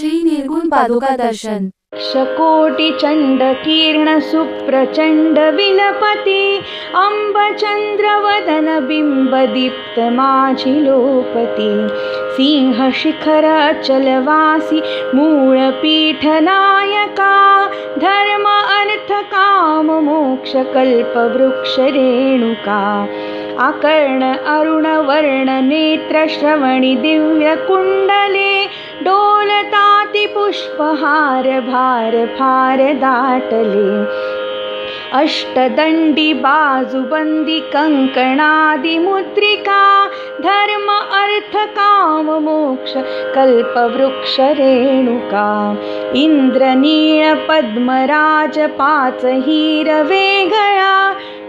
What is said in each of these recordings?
श्री निर्गुण पादुका दर्शन शकोटिचण्डकीर्णसुप्रचण्ड विलपति अम्बचन्द्रवदनबिम्बदीप्तमाझिलोपति सिंहशिखरचलवासि मूळपीठनायका धर्म अर्थकाममोक्षकल्पवृक्षरेणुका अकर्ण अरुणवर्णनेत्रश्रवणि दिव्यकुण्डले डोलतातिपुष्पहार भार फार दाटले अष्टदण्डि बाजुबन्दि कङ्कणादिमुद्रिका धर्म अर्थकाममोक्ष कल्पवृक्षरेणुका इन्द्रनीळपद्मराजपाचहीरवेगळा चन्द्रहार वेगळा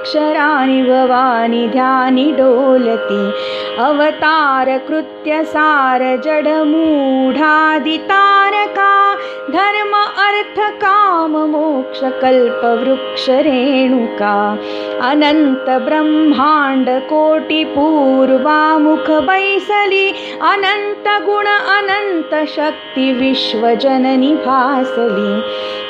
विशालशालवृक्षराणि भवानि ध्यानि डोलति। अवतारकृत्य सारजडमूढादितारका धर्म अर्थकाममोक्षकल्पवृक्षरेणुका अनन्तब्रह्माण्डकोटिपूर्वामुखवैसलि अनन्तगुण अनन्तशक्तिविश्वजननि भासलि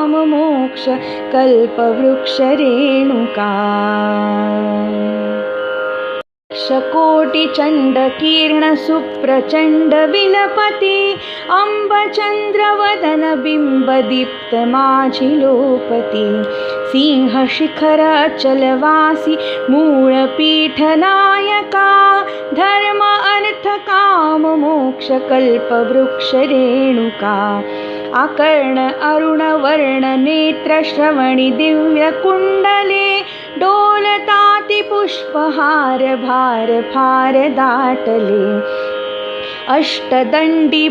अर्थकाममोक्ष कल्पवृक्षरेणुका। शकोटिचण्डकीर्णसुप्रचण्ड विलपति अम्बचन्द्रवदनबिम्बदीप्तमाझिलोपति सिंहशिखरचलवासि मूळपीठनायका धर्म अर्थकाममोक्षकल्पवृक्षरेणुका अकर्ण अरुणवर्णनेत्रश्रवणि दिव्यकुण्डले डोलतातिपुष्पहार भार फार दाटले। अष्टदण्डि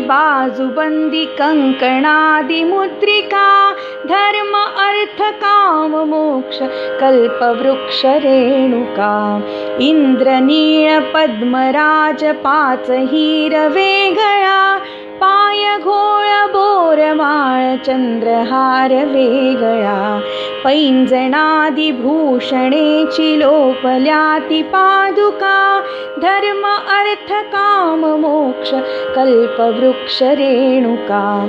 कङ्कणादिमुद्रिका धर्म अर्थकाममोक्ष कल्पवृक्षरेणुका इन्द्रनीळपद्मराजपाचहीरवेगळा चन्द्रहार वेगळा. पैञ्जणादिभूषणे चिलोपल्याति पादुका. धर्म अर्थकाममोक्ष कल्पवृक्षरेणुका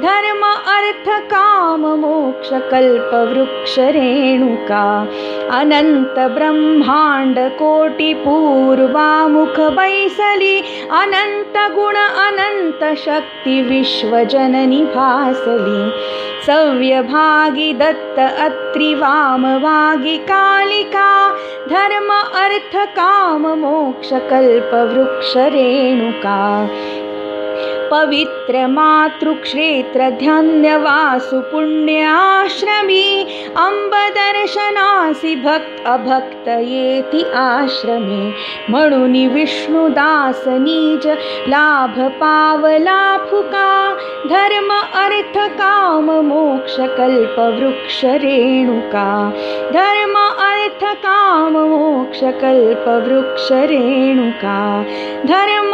धर्म अर्थकाममोक्षकल्पवृक्षरेणुका अनन्तब्रह्माण्डकोटिपूर्वामुखवैसलि अनन्तगुण अनन्तशक्ति शक्ति विश्वजननि भासली। सव्यभागी दत्त अत्रि वामवागी कालिका धर्म अर्थ काम मोक्ष कल्प वृक्ष रेणुका पवित्र पुण्याश्रमी अंबदर्शनासि भक्त अभक्त येति आश्रमे म्हणून विष्णुदास नीज लाभ पावला फुका धर्म अर्थ काम मोक्ष कल्प वृक्ष रेणुका धर्म अर्थ काम मोक्ष कल्प वृक्ष रेणुका धर्म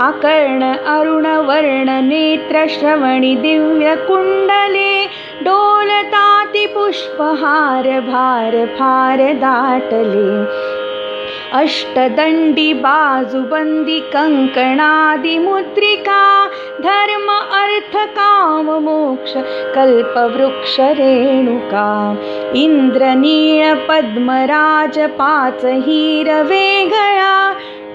रेणुका आकर्ण अरुण वर्ण नेत्र श्रवणि दिव्य कुण्डले डोलताति पुष्पहार भार फार दाटले। अष्टदण्डि बाजुबन्दि कङ्कणादिमुद्रिका धर्म अर्थ काम मोक्ष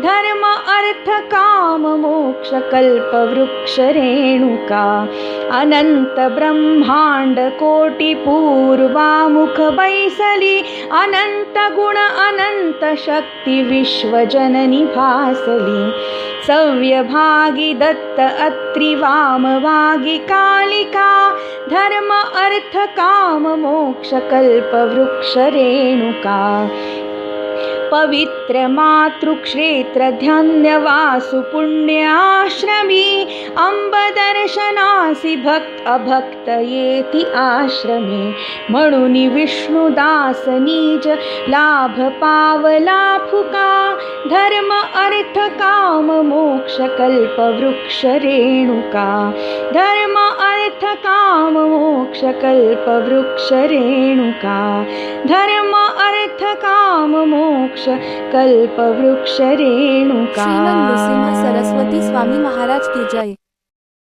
धर्म अर्थ काम मोक्ष कल्प वृक्ष रेणुका अनन्त ब्रह्माण्ड कोटि पूर्वामुख बैसली भासली। सव्यभागी दत्त अत्रि वामवागी कालिका धर्म अर्थ काम मोक्ष कल्प वृक्ष रेणुका पवित्र मातृक्षेत्र ध्यान्यवासु पुण्याश्रमी अंबदर्शनासि भक्त अभक्त येति आश्रमे म्हणून विष्णुदास नीज लाभ पावला फुका धर्म अर्थ काम मोक्ष कल्प वृक्ष रेणुका धर्म अर्थ काम मोक्ष कल्प वृक्ष रेणुका धर्म मोक्ष कल्प वृक्ष रेणु का सरस्वती स्वामी महाराज की जय।